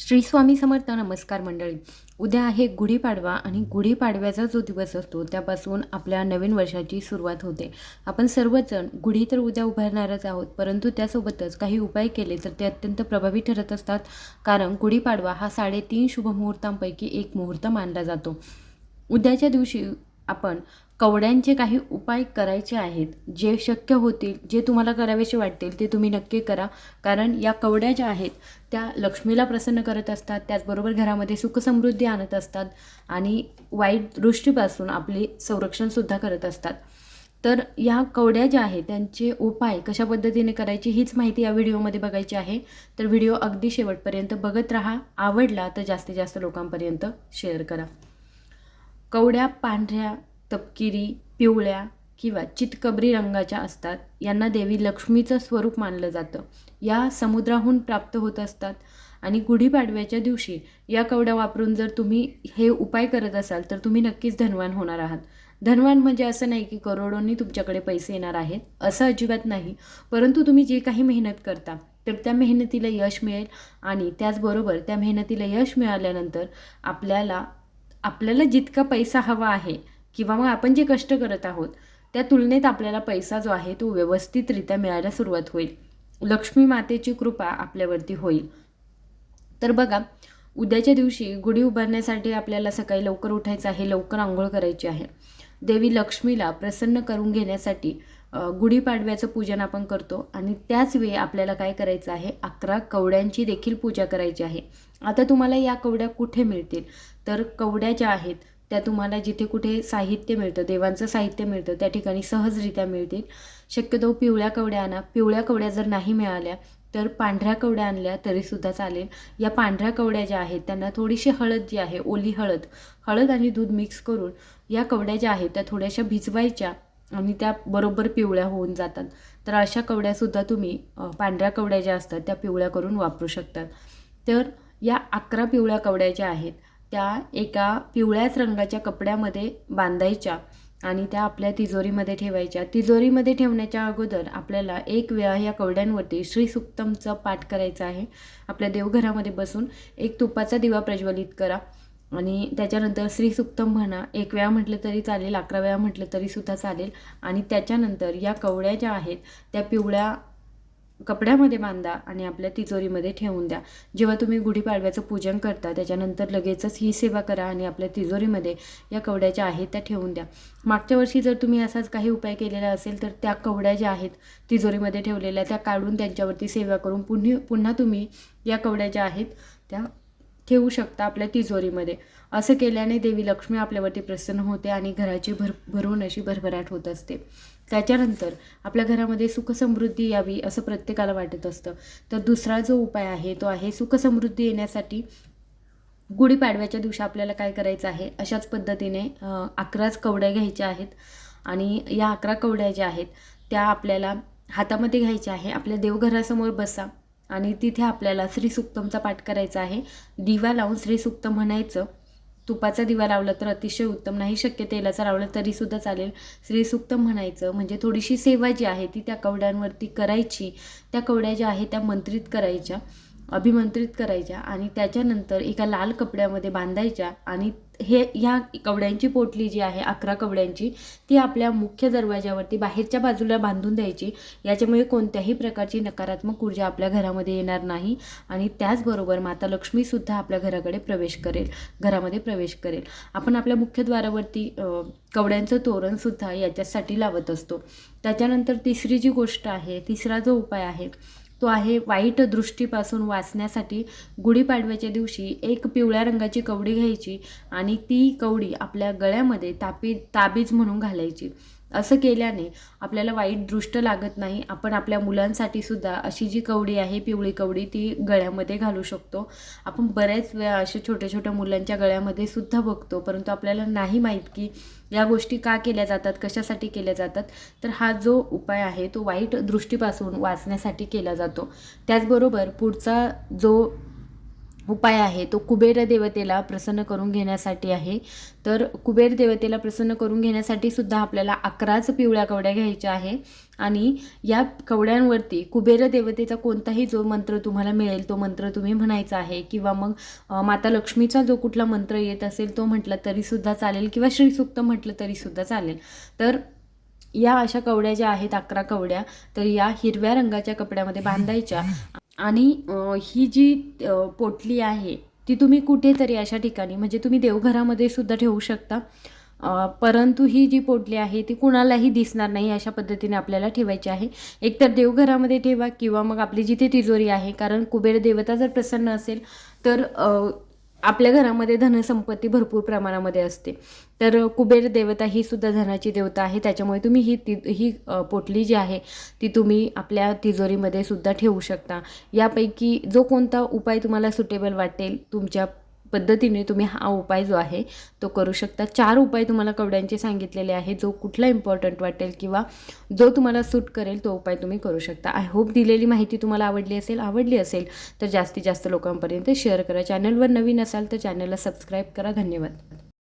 श्री स्वामी समर्थ नमस्कार मंडळी. उद्या आहे गुढीपाडवा आणि गुढीपाडव्याचा जो दिवस असतो त्यापासून आपल्या नवीन वर्षाची सुरुवात होते. आपण सर्वजण गुढी तर उद्या उभारणारच आहोत परंतु त्यासोबतच काही उपाय केले तर ते अत्यंत प्रभावी ठरत असतात. कारण गुढीपाडवा हा साडेतीन शुभमुहूर्तांपैकी एक मुहूर्त मानला जातो. उद्याच्या दिवशी आपण कवड्यांचे काही उपाय करायचे आहेत जे शक्य होतील जे तुम्हाला करावेसे वाटतील ते तुम्ही नक्की करा. कारण या कवड्या ज्या आहेत त्या लक्ष्मीला प्रसन्न करत असतात त्याचबरोबर घरामध्ये सुखसमृद्धी आणत असतात आणि वाईट दृष्टीपासून आपले संरक्षणसुद्धा करत असतात. तर या कवड्या ज्या आहेत त्यांचे उपाय कशा पद्धतीने करायची हीच माहिती या व्हिडिओमध्ये बघायची आहे. तर व्हिडिओ अगदी शेवटपर्यंत बघत राहा. आवडला तर जास्तीत जास्त लोकांपर्यंत शेअर करा. कवड्या पांढऱ्या तपकिरी पिवळ्या किंवा चितकबरी रंगाच्या असतात. यांना देवी लक्ष्मीचं स्वरूप मानलं जातं. या समुद्राहून प्राप्त होत असतात. आणि गुढीपाडव्याच्या दिवशी या कवड्या वापरून जर तुम्ही हे उपाय करत असाल तर तुम्ही नक्कीच धनवान होणार आहात. धनवान म्हणजे असं नाही की करोडोंनी तुमच्याकडे पैसे येणार आहेत असं अजिबात नाही. परंतु तुम्ही जे काही मेहनत करता तर त्या मेहनतीला यश मिळेल. आणि त्याचबरोबर त्या मेहनतीला यश मिळाल्यानंतर आपल्याला आपल्याला जितका पैसा हवा आहे किंवा मग आपण जे कष्ट करत आहोत त्या तुलनेत आपल्याला पैसा जो आहे तो व्यवस्थितरित्या मिळायला सुरुवात होईल. लक्ष्मी मातेची कृपा आपल्यावरती होईल. तर बघा उद्याच्या दिवशी गुढी उभारण्यासाठी आपल्याला सकाळी लवकर उठायचं आहे लवकर आंघोळ करायची आहे. देवी लक्ष्मीला प्रसन्न करून घेण्यासाठी गुढीपाडव्याचं पूजन आपण करतो आणि त्याच वेळी आपल्याला काय करायचं आहे अकरा कवड्यांची देखील पूजा करायची आहे. आता तुम्हाला या कवड्या कुठे मिळतील? तर कवड्या ज्या आहेत त्या तुम्हाला जिथे कुठे साहित्य मिळतं देवांचं साहित्य मिळतं त्या ठिकाणी सहजरित्या मिळतील. शक्यतो पिवळ्या कवड्या आणा. पिवळ्या कवड्या जर नाही मिळाल्या तर पांढऱ्या कवड्या आणल्या तरीसुद्धा चालेल. या पांढऱ्या कवड्या ज्या आहेत त्यांना थोडीशी हळद जी आहे ओली हळद हळद आणि दूध मिक्स करून या कवड्या ज्या आहेत त्या थोड्याशा भिजवायच्या आणि त्या बरोबर पिवळ्या होऊन जातात. तर अशा कवड्यासुद्धा तुम्ही पांढऱ्या कवड्या ज्या असतात त्या पिवळ्या करून वापरू शकतात. तर या अकरा पिवळ्या कवड्या ज्या आहेत त्या एका पिवळ्याच रंगाच्या कपड्यामध्ये बांधायच्या आणि त्या आपल्या तिजोरीमध्ये ठेवायच्या. तिजोरीमध्ये ठेवण्याच्या अगोदर आपल्याला एक वेळा या कवड्यांवरती श्रीसुक्तमचं पाठ करायचा आहे. आपल्या देवघरामध्ये बसून एक तुपाचा दिवा प्रज्वलित करा आणि त्याच्यानंतर श्रीसुक्तम म्हणा एक वेळा म्हटलं तरी चालेल अकरा वेळा म्हटलं तरीसुद्धा चालेल आणि त्याच्यानंतर या कवड्या ज्या आहेत त्या पिवळ्या कपड्यामध्ये बांधा आणि आपल्या तिजोरीमध्ये ठेवून द्या. जेव्हा तुम्ही गुढीपाडव्याचं पूजन करता त्याच्यानंतर लगेचच ही सेवा करा आणि आपल्या तिजोरीमध्ये या कवड्या ज्या आहेत त्या ठेवून द्या. मागच्या वर्षी जर तुम्ही असाच काही उपाय केलेला असेल तर त्या कवड्या ज्या आहेत तिजोरीमध्ये ठेवलेल्या त्या काढून त्यांच्यावरती सेवा करून पुन्हा पुन्हा तुम्ही या कवड्या ज्या आहेत त्या ठेवू शकता आपल्या तिजोरीमध्ये. असं केल्याने देवी लक्ष्मी आपल्यावरती प्रसन्न होते आणि घराची भर भरून अशी भरभराट होत असते. त्याच्यानंतर आपल्या घरामध्ये सुखसमृद्धी यावी असं प्रत्येकाला वाटत असतं. तर दुसरा जो उपाय आहे तो आहे सुखसमृद्धी येण्यासाठी गुढीपाडव्याच्या दिवशी आपल्याला काय करायचं आहे अशाच पद्धतीने अकराच कवड्या घ्यायच्या आहेत. आणि या अकरा कवड्या ज्या आहेत त्या आपल्याला हातामध्ये घ्यायच्या आहे. आपल्या देवघरासमोर बसा आणि तिथे आपल्याला श्रीसुक्तमचा पाठ करायचा आहे. दिवा लावून श्रीसुक्तम म्हणायचं. तुपाचा दिवा लावला तर अतिशय उत्तम नाही शक्य तेलाचा लावला तरीसुद्धा चालेल. श्रीसुक्त म्हणायचं म्हणजे थोडीशी सेवा जी आहे ती त्या कवड्यांवरती करायची त्या कवड्या ज्या आहेत त्या मंत्रित करायच्या. अभिमंत्रित करायच्या आणि त्याच्यानंतर एका लाल कपड्यामध्ये बांधायच्या आणि हे ह्या कवड्यांची पोटली जी आहे अकरा कवड्यांची ती आपल्या मुख्य दरवाजावरती बाहेरच्या बाजूला बांधून द्यायची. याच्यामुळे कोणत्याही प्रकारची नकारात्मक ऊर्जा आपल्या घरामध्ये येणार नाही आणि त्याचबरोबर माता लक्ष्मीसुद्धा आपल्या घराकडे प्रवेश करेल घरामध्ये प्रवेश करेल. आपण आपल्या मुख्यद्वारावरती कवड्यांचं तोरणसुद्धा याच्यासाठी लावत असतो. त्याच्यानंतर तिसरी जी गोष्ट आहे तिसरा जो उपाय आहे तो आहे वाईट दृष्टीपासून वाचण्यासाठी गुढीपाडव्याच्या दिवशी एक पिवळ्या रंगाची कवडी घ्यायची आणि ती कवडी आपल्या गळ्यामध्ये तापी ताबीज म्हणून घालायची. असं केल्याने आपल्याला वाईट दृष्ट लागत नाही. आपण आपल्या मुलांसाठी सुद्धा अशी जी कवडी आहे पिवळी कवडी ती गळ्यामध्ये घालू शकतो. आपण बऱ्याच वेळा अशा छोट्या छोट्या मुलांच्या गळ्यामध्ये सुद्धा बघतो परंतु आपल्याला नाही माहीत की या गोष्टी का केल्या जातात कशासाठी केल्या जातात. तर हा जो उपाय आहे तो वाईट दृष्टीपासून वाचण्यासाठी केला जातो. त्याचबरोबर पुढचा जो उपाय आहे तो कुबेर देवतेला प्रसन्न करून घेण्यासाठी आहे. तर कुबेर देवतेला प्रसन्न करून घेण्यासाठी सुद्धा आपल्याला अकराच पिवळ्या कवड्या घ्यायच्या आहे. आणि या कवड्यांवरती कुबेर देवतेचा कोणताही जो मंत्र तुम्हाला मिळेल तो मंत्र तुम्ही म्हणायचा आहे. किंवा मग माता लक्ष्मीचा जो कुठला मंत्र येत असेल तो म्हटला तरीसुद्धा चालेल. किंवा श्रीसुक्त म्हटलं तरीसुद्धा चालेल. तर या अशा कवड्या ज्या आहेत अकरा कवड्या तर या हिरव्या रंगाच्या कपड्यामध्ये बांधायच्या. आणि ही जी पोटली आहे ती तुम्ही कुठेतरी अशा ठिकाणी म्हणजे तुम्ही देवघरामध्ये सुद्धा ठेवू शकता. परंतु ही जी पोटली आहे ती कुणालाही दिसणार नाही अशा पद्धतीने आपल्याला ठेवायची आहे. एकतर देवघरामध्ये ठेवा किंवा मग आपली जिथे तिजोरी आहे कारण कुबेर देवता जर प्रसन्न असेल तर आपल्या घरामध्ये धनसंपत्ती भरपूर प्रमाणामध्ये असते. तर कुबेर देवता ही सुद्धा धनाची देवता आहे. त्याच्यामुळे तुम्ही ही ती ही पोटली जी आहे ती तुम्ही आपल्या तिजोरीमध्ये सुद्धा ठेवू शकता. यापैकी जो कोणता उपाय तुम्हाला सुटेबल वाटेल तुमच्या पद्धतीने तुम्ही हा उपाय जो आहे तो करू शकता. चार उपाय तुम्हाला कवड्यांचे सांगितलेले आहे जो कुठला इम्पॉर्टंट वाटेल किंवा जो तुम्हाला सूट करेल तो उपाय तुम्ही करू शकता. आय होप दिलेली माहिती तुम्हाला आवडली असेल आवडली असेल तर जास्तीत जास्त लोकांपर्यंत शेअर करा. चॅनलवर नवीन असाल तर चॅनलला सबस्क्राईब करा. धन्यवाद.